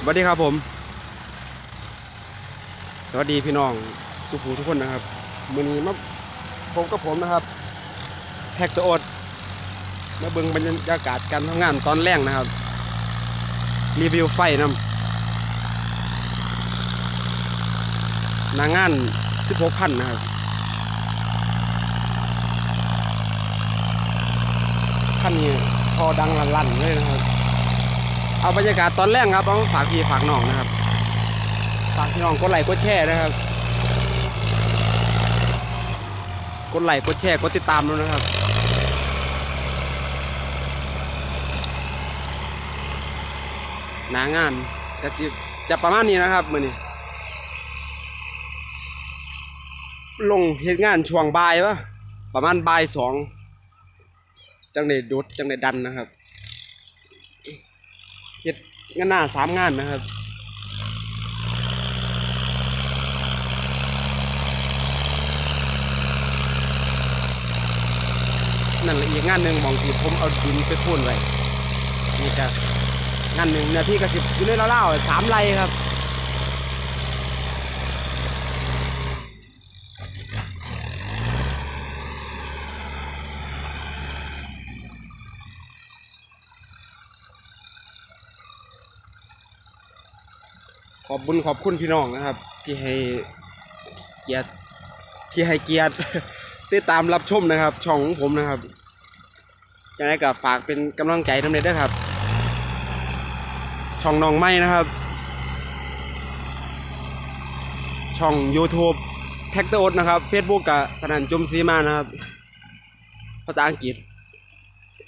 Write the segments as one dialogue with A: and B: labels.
A: สวัสดีครับผม สวัสดีพี่น้องสุภูทุกคนนะครับมือนี้มาผมกับผมนะครับแท็กตัวอดมาเบิ่งบรรยากาศการทำงานตอนแรกนะครับ รีวิวไฟนำหนางาน16พันนะครับขั้นนี้พอดังลั่นเลยนะครับ เอาบรรยากาศตอนแรกครับเอาฝากพี่ฝากน้องนะครับฝากพี่น้องกดไลค์กดแชร์นะครับกดไลค์กดแชร์กดติดตามด้วยนะครับหนางานก็จะจะประมาณนี้นะครับมือนี้ลงเหตุงานช่วงบ่ายปะประมาณบ่ายสองจังได้ดุดจังได้ดันนะครับ งานหน้าสามงานนะครับนั่นละอีกงานหนึ่งมองที่ผมเอาดินไปพ่นไว้นี่ก็งานหนึ่งเนี่ยที่กระสิบอยู่ในเล่าๆสามไร่ครับ ขอบบุญขอบคุณพี่น้องนะครับ ที่ให้เกียรติที่ให้เกียรติติดตามรับชมนะครับ ช่องของผมนะครับจะได้กับฝากเป็นกำลังใจทำเน็ตด้วยครับ ช่องน้องไม้นะครับ ช่อง YouTube แท็กเตอร์โอนะครับ Facebook กับสนันจุมซีมานะครับ ภาษาอังกฤษ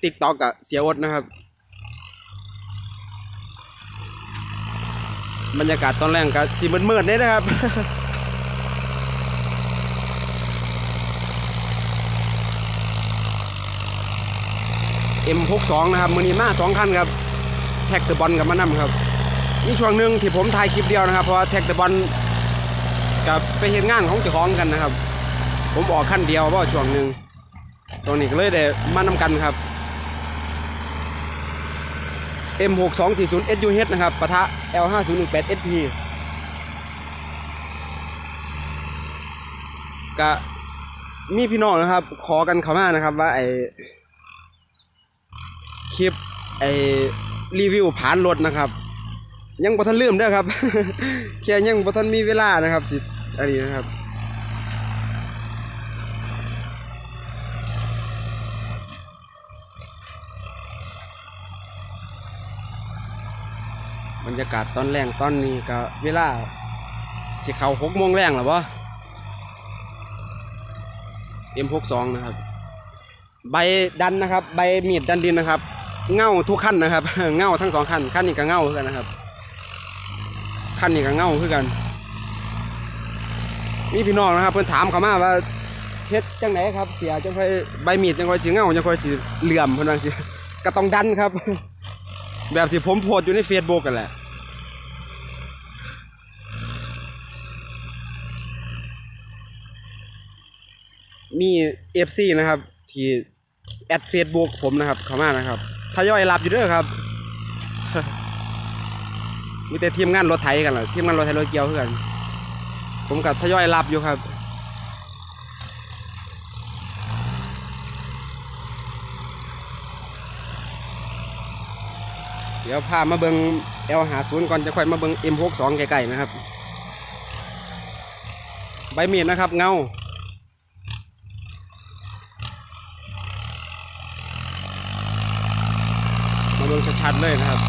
A: TikTok กับเสียอดนะครับ บรรยากาศตอนแรกก็สีมืดๆเนี่นะครับ M62 นะครับมือนี้มาสองคันครับ แท็กเตอร์บอลกับมานำครับนี่ช่วงหนึ่งที่ผมถ่ายคลิปเดียวนะครับ เพราะแท็กเตอร์บอลกับไปเห็นงานของเจ้าของกันนะครับ ผมออกคันเดียวเพราะว่าช่วงหนึ่งตรงนี้ก็เลยได้มานำกันครับ M6240 SUH นะครับปะทะ L5018 SP ก็มีพี่น้องนะครับ ขอกันเขามานะครับว่าไอคลิปไอรีวิวผ่านรถนะครับ ยังบ่ทันลืมเด้อครับ แค่ยังบ่ทันมีเวลานะครับสิอันนี้นะครับ รรยากาศตอนแรงตอนนี้ก็เวลาสิเขาหกโมงแรงหรอวะ M62 นะครับ ใบดันนะครับ ใบมีดดันดินนะครับ เง่าทุกขั้นนะครับ เง่าทั้งสองขั้นขั้นนี้ก็เง่าคือกันนะครับขั้นนี้ก็เง่าคือกันมีพี่น้องนะครับ เพิ่อนถามเขามาว่าเฮ็ดจังไหนครับ เสียจังค่อยใบมีดจังค่อยสิเง่าจังค่อยสิเหลื่อมเพิ่อนว่าสิก็ต้องดันครับ แบบที่ผมโพสอยู่ใน Facebook กันแหละ มี FC นะครับ ที่แอด Facebook ผมนะครับเข้ามานะครับทยอยรับอยู่เด้อครับมีแต่ทีมงานรถไถกันเหรอทีมงานรถไถรถเกี่ยวคือกันผมกับทยอยรับอยู่ครับเดี๋ยวพามาเบิง L หาศูนย์ก่อนจะค่อยมาเบิง M 6 2ไกลๆนะครับ ใบมีดนะครับ เงา มาเบิงชัดๆเลยนะครับ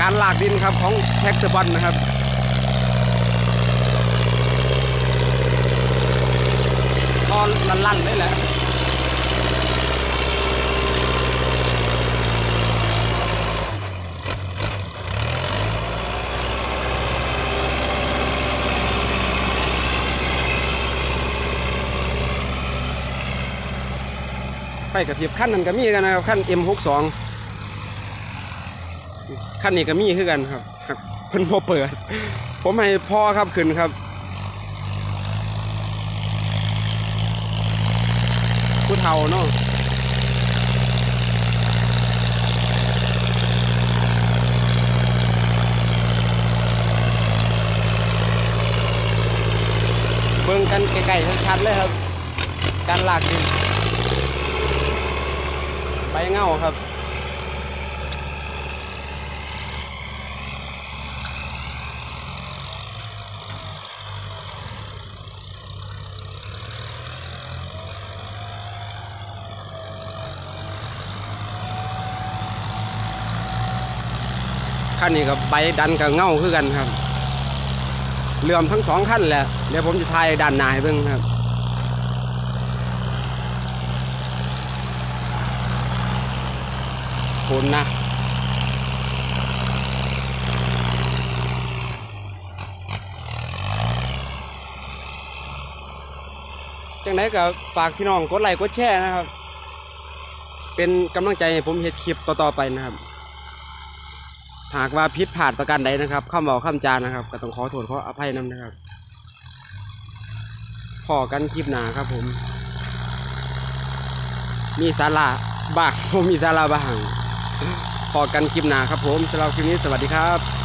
A: การลากดินครับของแท็กเตอร์บอลนะครับตอนลั่นๆได้แหละไฟกระพริบขั้นนั้นก็มีกันนะครับขั้น M62 ขั้นนี้ก็มีคือกันครับเพิ่นพอเปิด ผมให้พ่อครับขึ้นครับผู้เฒ่าเนาะเบิ่งกันไกลๆชัดๆเลยครับ การหลากดินใบเงาครับ ขั้นนี้กับใบดันกับเงาคือกันครับเลื่อมทั้งสองขั้นแหละเดี๋ยวผมจะทายด้านหน้าให้เบิ่งครับคุณนะจังไดก็ฝากพี่น้องกดไลค์กดแชร์นะครับ เป็นกำลังใจให้ผมเฮ็ดคลิปต่อๆไปนะครับ หากว่าพิษผ่านประกันใดนะครับข้ามบอกข้ามจานนะครับ ก็ต้องขอโทษขออภัยนำนะครับพอกันคลิปหนาครับผม มีสาระบ้างผมมีสาระบ้างพอกันคลิปหนาครับผมสำหรับคลิปนี้สวัสดีครับ